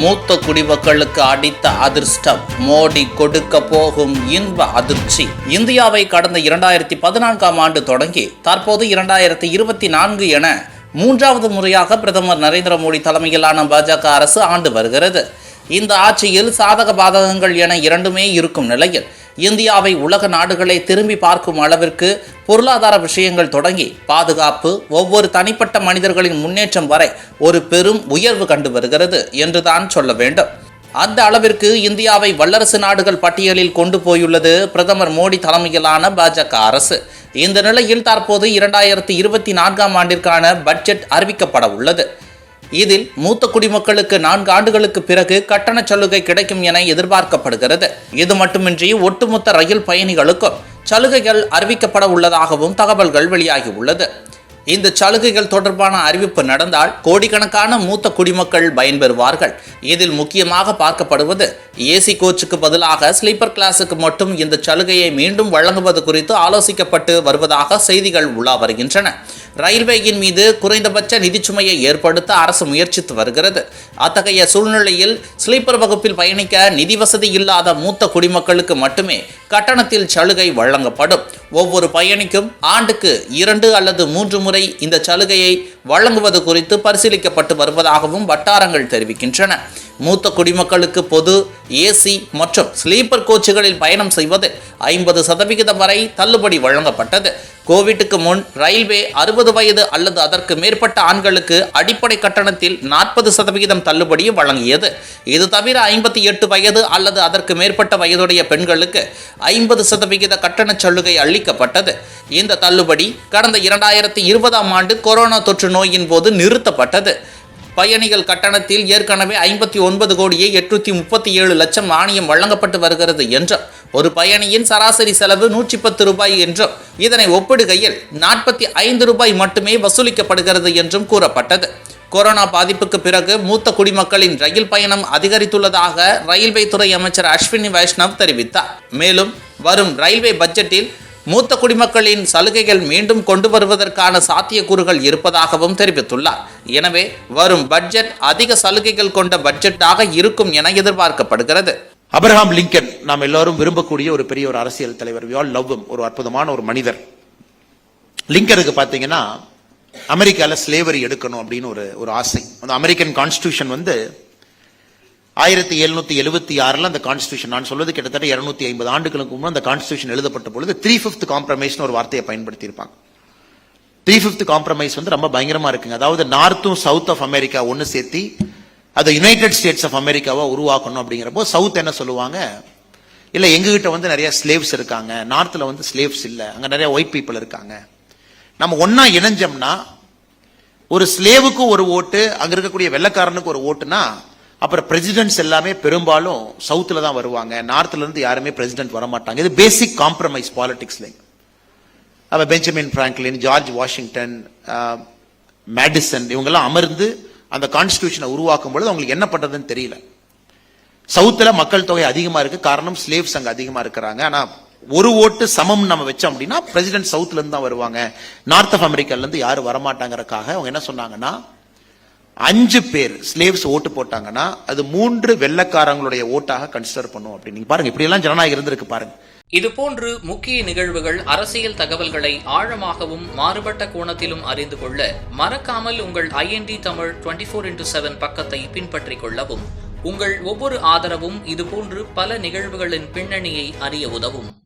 மூத்த குடிமக்களுக்கு அடித்த அதிர்ஷ்டம். மோடி கொடுக்க போகும் இன்ப அதிர்ச்சி. இந்தியாவை கடந்த இரண்டாயிரத்தி பதினான்காம் ஆண்டு தொடங்கி தற்போது இரண்டாயிரத்தி இருபத்தி நான்கு என மூன்றாவது முறையாக பிரதமர் நரேந்திர மோடி தலைமையிலான பாஜக அரசு ஆண்டு வருகிறது. இந்த ஆட்சியில் சாதக பாதகங்கள் என இரண்டுமே இருக்கும் நிலையில் இந்தியாவை உலக நாடுகளை திரும்பி பார்க்கும் அளவிற்கு பொருளாதார விஷயங்கள் தொடங்கி பாதுகாப்பு ஒவ்வொரு தனிப்பட்ட மனிதர்களின் முன்னேற்றம் வரை ஒரு பெரும் உயர்வு கண்டு வருகிறது என்றுதான் சொல்ல வேண்டும். அந்த அளவிற்கு இந்தியாவை வல்லரசு நாடுகள் பட்டியலில் கொண்டு போயுள்ளது பிரதமர் மோடி தலைமையிலான பாஜக அரசு. இந்த நிலையில் தற்போது இரண்டாயிரத்தி இருபத்தி நான்காம் ஆண்டிற்கான பட்ஜெட் அறிவிக்கப்பட உள்ளது. இதில் மூத்த குடிமக்களுக்கு நான்கு ஆண்டுகளுக்கு பிறகு கட்டண சலுகை கிடைக்கும் என எதிர்பார்க்கப்படுகிறது. இது மட்டுமின்றி ஒட்டுமொத்த ரயில் பயணிகளுக்கும் சலுகைகள் அறிவிக்கப்பட உள்ளதாகவும் தகவல்கள் வெளியாகி உள்ளது. இந்த சலுகைகள் தொடர்பான அறிவிப்பு நடந்தால் கோடிக்கணக்கான மூத்த குடிமக்கள் பயன்பெறுவார்கள். இதில் முக்கியமாக பார்க்கப்படுவது ஏசி கோச்சுக்கு பதிலாக ஸ்லீப்பர் கிளாஸுக்கு மட்டும் இந்த சலுகையை மீண்டும் வழங்குவது குறித்து ஆலோசிக்கப்பட்டு வருவதாக செய்திகள் உலா வருகின்றன. ரயில்வேயின் மீது குறைந்தபட்ச நிதிச்சுமையை ஏற்படுத்த அரசு முயற்சித்து வருகிறது. அத்தகைய சூழ்நிலையில் ஸ்லீப்பர் வகுப்பில் பயணிக்க நிதி வசதி இல்லாத மூத்த குடிமக்களுக்கு மட்டுமே கட்டணத்தில் சலுகை வழங்கப்படும். ஒவ்வொரு பயணிக்கும் ஆண்டுக்கு இரண்டு அல்லது மூன்று முறை இந்த சலுகையை வழங்குவது குறித்து பரிசீலிக்கப்பட்டு வருவதாகவும் வட்டாரங்கள் தெரிவிக்கின்றன. மூத்த குடிமக்களுக்கு பொது ஏசி மற்றும் ஸ்லீப்பர் கோச்சுகளில் பயணம் செய்வது ஐம்பது சதவிகிதம் வரை தள்ளுபடி வழங்கப்பட்டது. கோவிட்டுக்கு முன் ரயில்வே அறுபது வயது அல்லது அதற்கு மேற்பட்ட ஆண்களுக்கு அடிப்படை கட்டணத்தில் நாற்பது சதவிகிதம் தள்ளுபடி வழங்கியது. இது தவிர ஐம்பத்தி எட்டு வயது அல்லது அதற்கு மேற்பட்ட வயதுடைய பெண்களுக்கு ஐம்பது சதவிகித கட்டண சலுகை அளிக்கப்பட்டது. இந்த தள்ளுபடி கடந்த இரண்டாயிரத்தி இருபதாம் ஆண்டு கொரோனா தொற்று நோயின் போது நிறுத்தப்பட்டது. பயணிகள் கட்டணத்தில் ஏற்கனவே ஐம்பத்தி ஒன்பது கோடியே எட்நூத்தி முப்பத்தி ஏழு லட்சம் மானியம் வழங்கப்பட்டு வருகிறது என்றும் ஒரு பயணியின் சராசரி செலவு நூற்றி பத்து ரூபாய் என்றும் இதனை ஒப்பிடுகையில் நாற்பத்தி ஐந்து ரூபாய் மட்டுமே வசூலிக்கப்படுகிறது என்றும் கூறப்பட்டது. கொரோனா பாதிப்புக்கு பிறகு மூத்த குடிமக்களின் ரயில் பயணம் அதிகரித்துள்ளதாக ரயில்வே துறை அமைச்சர் அஸ்வினி வைஷ்ணவ் தெரிவித்தார். மேலும் வரும் ரயில்வே பட்ஜெட்டில் மூத்த குடிமக்களின் சலுகைகள் மீண்டும் கொண்டு வருவதற்கான சாத்தியக்கூறுகள் இருப்பதாகவும் தெரிவித்துள்ளார். எனவே வரும் பட்ஜெட் அதிக சலுகைகள் கொண்ட பட்ஜெட்டாக இருக்கும் என எதிர்பார்க்கப்படுகிறது. அப்ரஹாம் லிங்கன் நாம் எல்லாரும் விரும்பக்கூடிய ஒரு பெரிய ஒரு அரசியல் தலைவர். வி ஆல் ஒரு அற்புதமான ஒரு மனிதர். லிங்கனுக்கு பார்த்தீங்கன்னா அமெரிக்காவில் ஸ்லேவரி எடுக்கணும் அப்படின்னு ஒரு ஒரு ஆசை. அந்த அமெரிக்கன் கான்ஸ்டியூஷன் வந்து ஆயிரத்தி எழுநூத்தி எழுபத்தி ஆறுல அந்த கான்ஸ்டியூஷன் நான் சொல்வது கிட்டத்தட்ட இருநூத்தி ஐம்பது ஆண்டுகளுக்கு முன் அந்த கான்ஸ்டியூஷன் எழுதப்பட்ட பொழுது த்ரீ ஃபிஃப்த் காம்ப்ரமைஸ் ஒரு வார்த்தையை பயன்படுத்தி இருப்பாங்க த்ரீ ஃபிஃப்த் காம்ப்ரமைஸ் வந்து ரொம்ப பயங்கரமா இருக்குங்க. அதாவது நார்த்தும் சவுத் ஆஃப் அமெரிக்கா ஒன்னு சேர்த்தி அதை யுனைடெட் ஸ்டேட்ஸ் ஆஃப் அமெரிக்காவா உருவாக்கணும் அப்படிங்கிறப்போ சவுத் என்ன சொல்லுவாங்க? இல்ல எங்ககிட்ட வந்து நிறைய ஸ்லேவ்ஸ் இருக்காங்க. நார்த்ல வந்து ஸ்லேவ்ஸ் இல்ல. அங்க நிறைய ஒயிட் பீப்புள் இருக்காங்க. நம்ம ஒன்னா இணைஞ்சோம்னா ஒரு ஸ்லேவுக்கு ஒரு ஓட்டு அங்க இருக்கக்கூடிய வெள்ளக்காரனுக்கு ஒரு ஓட்டுனா அப்புறம் பிரசிடென்ட்ஸ் எல்லாமே பெரும்பாலும் சவுத்தில் தான் வருவாங்க. நார்த்லேருந்து யாருமே பிரசிடென்ட் வர மாட்டாங்க இது பேசிக் காம்ப்ரமைஸ் பாலிடிக்ஸ்ல அப்போ Benjamin Franklin George Washington Madison இவங்கெல்லாம் அமர்ந்து அந்த கான்ஸ்டியூஷனை உருவாக்கும் பொழுது அவங்களுக்கு என்ன பண்ணுறதுன்னு தெரியல. சவுத்தில் மக்கள் தொகை அதிகமாக இருக்கு. காரணம் ஸ்லேவ்ஸ் அங்கே அதிகமாக இருக்கிறாங்க. ஆனால் ஒரு ஓட்டு சமம் நம்ம வச்சோம் அப்படின்னா பிரசிடென்ட் சவுத்துலேருந்து இருந்து தான் வருவாங்க. நார்த் ஆஃப் அமெரிக்கால இருந்து யாரும் வரமாட்டாங்கிறக்காக அவங்க என்ன சொன்னாங்கன்னா அஞ்சு பேர் ஸ்லேவ்ஸ் ஓட்டு போட்டாங்கன்னா அது மூன்று வெள்ளக்காரங்களுடைய ஓட்டாக கன்சிடர் பண்ணும் அப்படின்னு. பாருங்க இப்படி எல்லாம் ஜனநாயகம் இருந்திருக்கு பாருங்க. இதுபோன்று முக்கிய நிகழ்வுகள் அரசியல் தகவல்களை ஆழமாகவும் மாறுபட்ட கோணத்திலும் அறிந்து கொள்ள மறக்காமல் உங்கள் INT Tamil twenty four into seven பக்கத்தை பின்பற்றிக் கொள்ளவும் உங்கள் ஒவ்வொரு ஆதரவும் இதுபோன்று பல நிகழ்வுகளின் பின்னணியை அறிய உதவும்.